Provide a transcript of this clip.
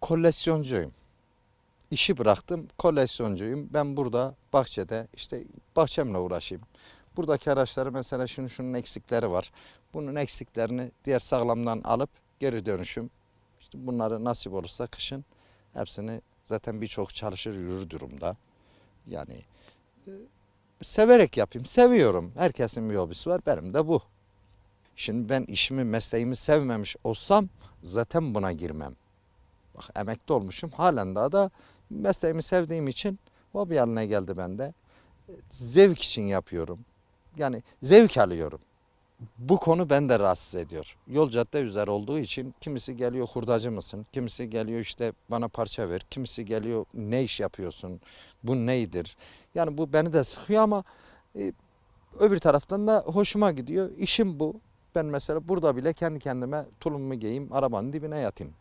Koleksiyoncuyum. İşi bıraktım, koleksiyoncuyum. Ben burada bahçede işte bahçemle uğraşayım. Buradaki araçları mesela şunun şunun eksikleri var. Bunun eksiklerini diğer sağlamdan alıp geri dönüşüm. İşte bunları nasip olursa kışın hepsini zaten birçok çalışır yürür durumda. Yani e, severek yapayım. Seviyorum. Herkesin bir hobisi var. Benim de bu. Şimdi ben işimi, mesleğimi sevmemiş olsam zaten buna girmem. Bak emekli olmuşum. Halen daha da mesleğimi sevdiğim için hobi haline geldi bende. Zevk için yapıyorum. Yani zevk alıyorum. Bu konu beni de rahatsız ediyor. Yol cadde üzeri olduğu için kimisi geliyor hurdacı mısın? Kimisi geliyor işte bana parça ver. Kimisi geliyor ne iş yapıyorsun? Bu neydir? Yani bu beni de sıkıyor ama e, öbür taraftan da hoşuma gidiyor. İşim bu. Ben mesela burada bile kendi kendime tulumumu giyeyim, arabanın dibine yatayım.